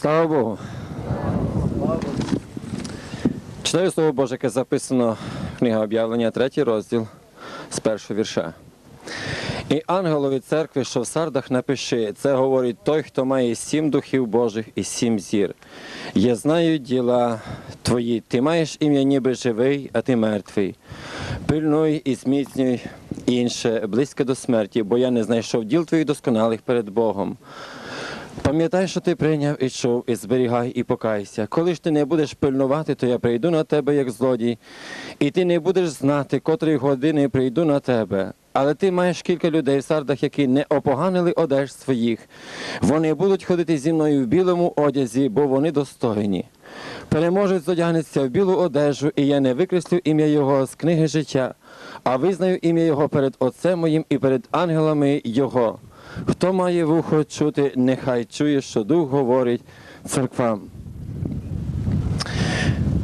Слава Богу. Читаю слово Боже, яке записано книга об'явлення, третій розділ з першого вірша. І ангелові церкви, що в сардах напиши, це говорить той, хто має сім духів Божих і сім зір. Я знаю діла твої. Ти маєш ім'я ніби живий, а ти мертвий. Пильнуй і зміцнюй інше, близько до смерті, бо я не знайшов діл твоїх досконалих перед Богом. Пам'ятай, що ти прийняв і чув, і зберігай, і покайся. Коли ж ти не будеш пильнувати, то я прийду на тебе, як злодій, і ти не будеш знати, котрої години прийду на тебе. Але ти маєш кілька людей в сардах, які не опоганили одеж своїх. Вони будуть ходити зі мною в білому одязі, бо вони достойні. Переможець одягнеться в білу одежу, і я не викреслю ім'я Його з книги життя, а визнаю ім'я Його перед Отцем моїм і перед ангелами Його. Хто має вухо чути, нехай чує, що Дух говорить церквам.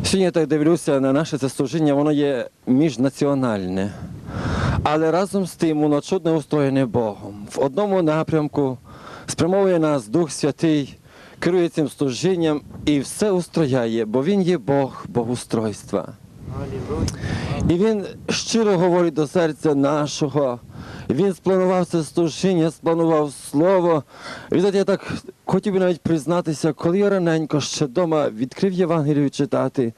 Сьогодні я так дивлюся на наше це служіння, воно є міжнаціональне. Але разом з тим воно чудно устроєне Богом. В одному напрямку спрямовує нас Дух Святий, керує цим служінням і все устрояє, бо Він є Бог богоустройства. І він щиро говорить до серця нашого. Він спланував це служіння, спланував слово. І я так хотів би навіть признатися, коли я раненько ще вдома відкрив Євангелію читати,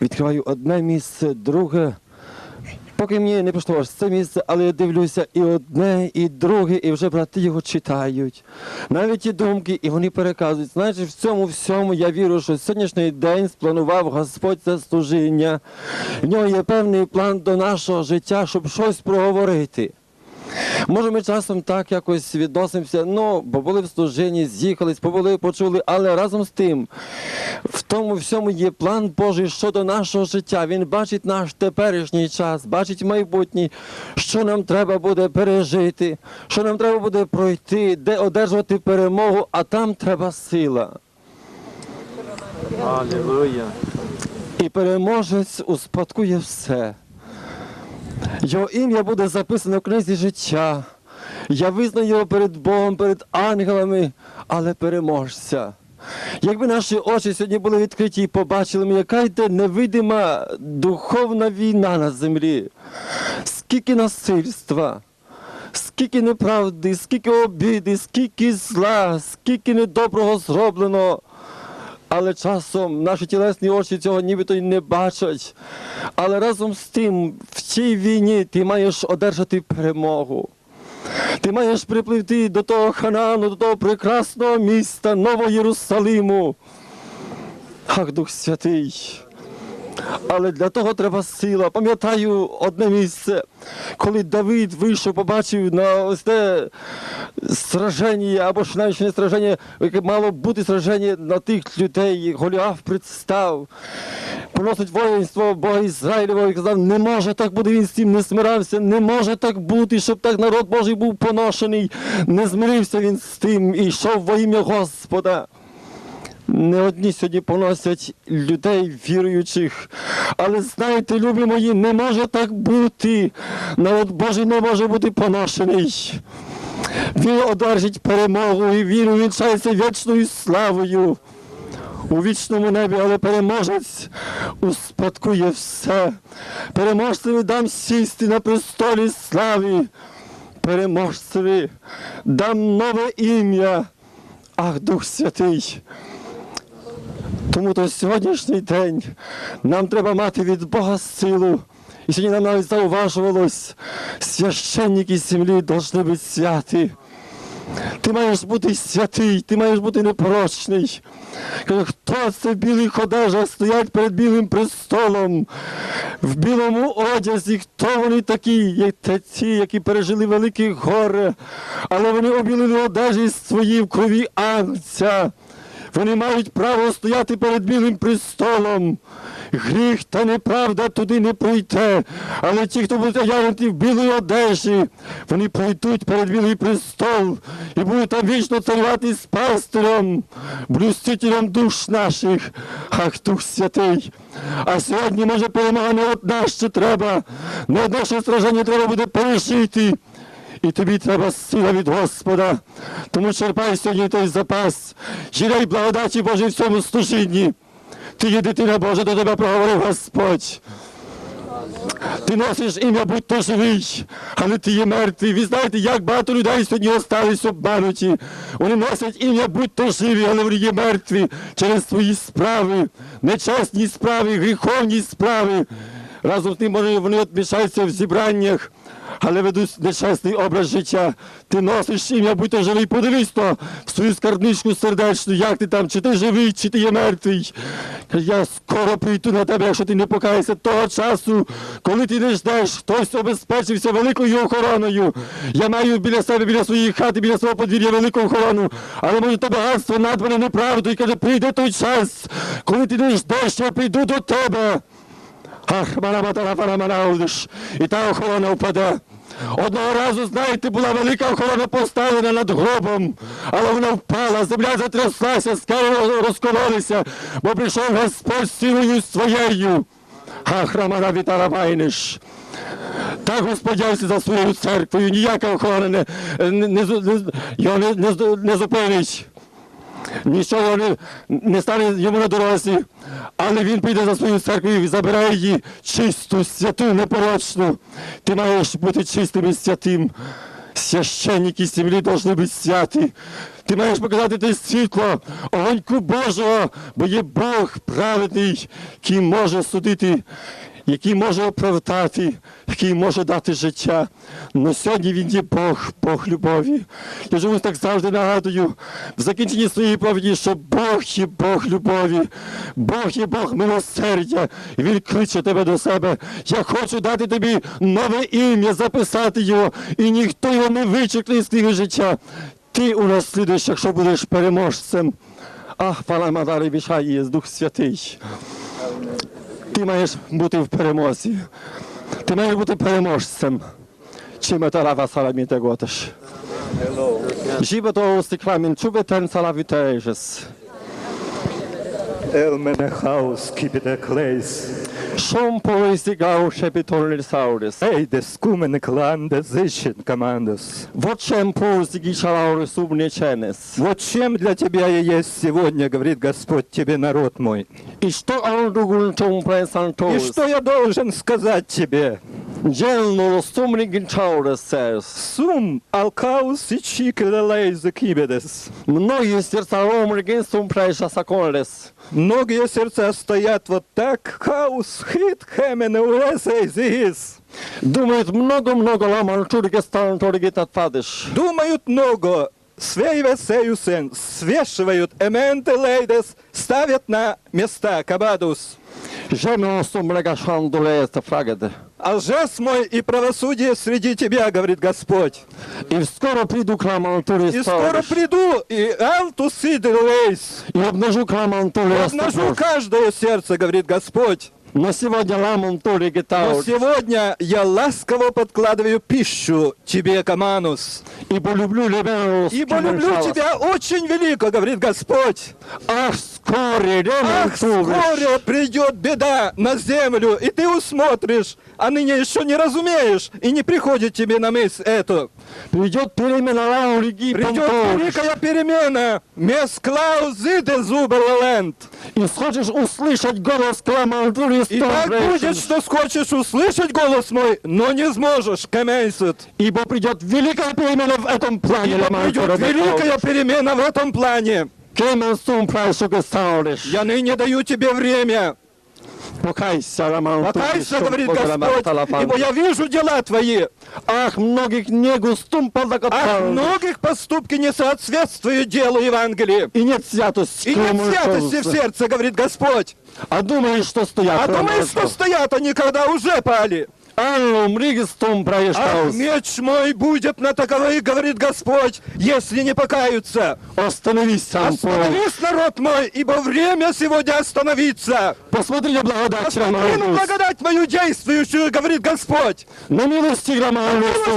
відкриваю одне місце, друге. Поки мені не прийшло аж це місце, але я дивлюся і одне, і друге, і вже брати його читають. Навіть і думки, і вони переказують. Значить, в цьому всьому я вірю, що сьогоднішній день спланував Господь це служіння. В нього є певний план до нашого життя, щоб щось проговорити. Може, ми часом так якось відносимося, ну, бо були в служінні, з'їхались, побули, почули, але разом з тим, в тому всьому є план Божий щодо нашого життя. Він бачить наш теперішній час, бачить майбутній, що нам треба буде пережити, що нам треба буде пройти, де одержати перемогу, а там треба сила. Аллилуйя. І переможець успадкує все. Його ім'я буде записано в книзі життя. Я визнаю його перед Богом, перед ангелами, але переможця. Якби наші очі сьогодні були відкриті і побачили ми, яка йде невидима духовна війна на землі, скільки насильства, скільки неправди, скільки обіди, скільки зла, скільки недоброго зроблено. Але часом наші тілесні очі цього нібито й не бачать. Але разом з тим, в цій війні ти маєш одержати перемогу. Ти маєш припливти до того ханану, до того прекрасного міста, Нового Єрусалиму. Ах, Дух Святий. Але для того треба сила. Пам'ятаю одне місце, коли Давид вийшов, побачив на ось те сраження, або ж навіть не сраження, яке мало бути сраження на тих людей. Голіаф представ, поносить воїнство Бога Ізраїлевого і казав, не може так бути, він з цим не смирався, не може так бути, щоб так народ Божий був поношений. Не змирився він з тим і йшов во ім'я Господа. Не одні сьогодні поносять людей віруючих. Але знаєте, любі мої, не може так бути. Народ Божий не може бути поношений. Він одержить перемогу і він увінчається вічною славою. У вічному небі, але переможець успадкує все. Переможцеві дам сісти на престолі слави. Переможцеві дам нове ім'я. Ах, Дух Святий. Тому то сьогоднішній день нам треба мати від Бога силу. І сьогодні нам навіть зауважувалось, священники землі повинні бути святі. Ти маєш бути святий, ти маєш бути непорочний. Каже, хто це в білих одежах стоять перед білим престолом, в білому одязі, хто вони такі, те ті, які пережили великі горе, але вони обілили одежі свої в крові агнця. Вони мають право стояти перед білим престолом. Гріх та неправда туди не пройде. Але ті, хто будуть одягнуті в білій одежі, вони пройдуть перед білий престол і будуть там вічно царювати з пастирем, блюстителем душ наших, ах Дух Святий. А сьогодні, може, перемога не одна ще треба, не одне ще страждання треба буде пережити. І тобі треба сила від Господа. Тому черпай сьогодні той запас. Жідай благодаті Божій в цьому служінні. Ти є дитина Божа, до тебе проговорив Господь. Ти носиш ім'я, будь то живий, але ти є мертвий. Ви знаєте, як багато людей сьогодні остались обмануті. Вони носять ім'я, будь то живі, але вони є мертві через свої справи, нечесні справи, гріховні справи. Разом з тим вони, вони от мішаються в зібраннях, але ведуть нечесний образ життя. Ти носиш ім'я, будь то живий. Подивись то в свою скарбничку сердечну, як ти там, чи ти живий, чи ти є мертвий. Я скоро прийду на тебе, якщо ти не покаєшся того часу, коли ти не ждеш, хтось обезпечився великою охороною. Я маю біля себе, біля своєї хати, біля свого подвір'я велику охорону, але може то багатство надбане неправду. І каже, прийде той час, коли ти не ждеш, я прийду до тебе. Ах, мараматарафарамараудиш, і та охорона впаде. Одного разу, знаєте, була велика охорона поставлена над гробом, але вона впала, земля затряслася, скали розкололися, бо прийшов Господь з силою своєю. Ах, рамана вітарамайниш. Так господявся за своєю церквою, ніяка охорона не, не, не, не, не, не зупинить. Нічого не, не стане йому на дорозі, але він піде за свою церкву і забирає її чисту, святу, непорочну. Ти маєш бути чистим і святим. Священники землі повинні бути святі. Ти маєш показати те світло, огоньку Божого, бо є Бог праведний, який може судити, який може оправдати, який може дати життя. Но сьогодні він є Бог, Бог любові. Я живу так завжди нагадую в закінченні своєї проповіді, що Бог є Бог любові, Бог є Бог милосердя. І Він кличе тебе до себе. Я хочу дати тобі нове ім'я, записати його, і ніхто його не вичекне з твого життя. Ти унаслідуєш, якщо будеш переможцем. Ах, пана Мадарі Бішай є Дух Святий. Ти маєш бути в перемозі. Ти маєш бути переможцем. Чи металава саламіте готеш. Жібе то стикламін, чубе тен салавітежес. El Menehaus kibide kleis. Шум повисігав шепітольний саурис. Ей, де скумене кланде зищен командос. Вот чем повисігі шалаурис умніченес. Вот чем для тебя я есть сегодня, говорит Господь тебе, народ мой. І що андугун чум И пресантос. что я должен сказать тебе? Джелно сумний гінчаурис сес. Сум алкаус и чикелелейзе кибедес. Многие сердца омриген сум преша саколес. Многие сердца стоят вот так, хаус хит хемене улесей зигис. Думают много-много ламан чурге стан торге татфадыш. Думают много, свейве сеюсен, свешивают эменте лейдес, ставят на места кабадус. Жемно сумрега шандуле фрагеде. А лжец мой и правосудие среди тебя, говорит Господь. И скоро приду к ламан И скоро приду, и алту сиделейс. И обнажу к ламан Обнажу каждое сердце, говорит Господь. Но сегодня тули Но сегодня я ласково подкладываю пищу тебе, Каманус. Ибо люблю лебену Ибо люблю тебя очень велико, говорит Господь. Ах, скоре, лемон Ах, скоро придет беда на землю, и ты усмотришь, а ныне еще не разумеешь, и не приходит тебе на мысль эту. Придет перемена лауриги Придет великая перемена. Мес Клаус зиде зуберленд. И схочешь услышать голос кламантури И так будет, что хочешь услышать голос мой, но не сможешь, камейсет. Ибо придет великая перемена в этом плане. Ибо придет великая перемена в этом плане. Я ныне даю тебе время. Покайся, Роман. Покайся, говорит Господь, ибо я вижу дела твои. Ах, многих не густум Ах, многих поступки не соответствуют делу Евангелия. И нет святости. И нет святости в сердце, говорит Господь. А думаешь, что стоят? А думаешь, что стоят они, когда уже пали? Анну мригистум Ах, проештаус. меч мой будет на таковых, говорит Господь, если не покаются. Остановись сам. Остановись, народ мой, ибо время сегодня остановиться. Посмотри на благодать Посмотри на благодать мою действующую, говорит Господь. На милости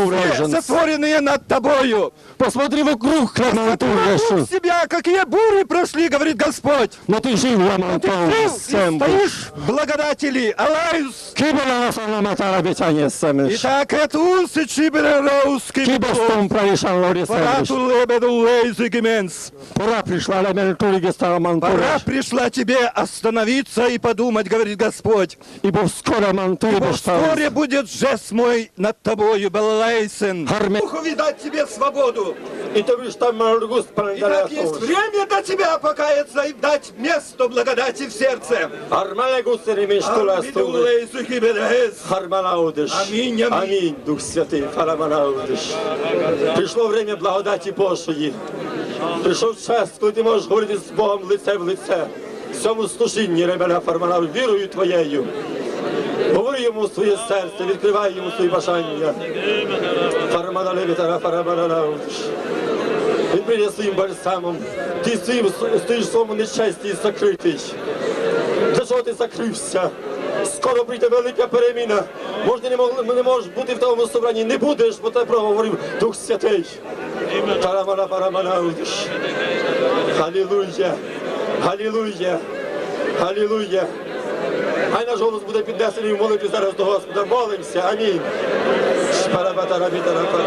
урежен. сотворенные над тобою. Посмотри вокруг Романту Вокруг себя, какие бури прошли, говорит Господь. Но ты жив, Ты и Всем стоишь, благодатели, Алаюс. Кибала Саламатара Євгенія Семенович. Итак, это усы чиберерауским. Хіба з том правішан Лорі Пора Семенович? ту лебеду лейзи геменс. Пора прийшла елементурі Староман Пора Туреш. пришла тебе остановиться и подумать, говорит Господь. Ібо скоро мантурі Ибо бештав. вскоре будет жест мой над тобою, Беллайсен. Гарме- Духу видать тебе свободу. І тобі ж там Маргус Итак, есть время до тебя покаяться и дать место благодати в сердце. Армале гусери між Амбиду Лейзу Амінь, амінь. Амінь, Дух Святий, Хараманаудиш. Прийшло время благодаті Божої. Прийшов час, коли ти можеш говорити з Богом лице в лице. В цьому служінні ребеля Фарманау, вірою твоєю. Говори йому своє серце, відкривай йому свої бажання. Фармана левітара, Фараманаудиш. Він прийде своїм бальсамом. Ти своїм стоїш в своєму нещасті закритий. Для чого ти закрився? Скоро прийде велика переміна. Може, не, могли, не можеш бути в тому собранні. Не будеш, бо те проговорив Дух Святий. Парамана, парамана удиш. Халілуя. Халілуя. Халілуя. Хай наш голос буде піднесений в молитві зараз до Господа. Молимося. Амінь. Шпарабатарабітарапара.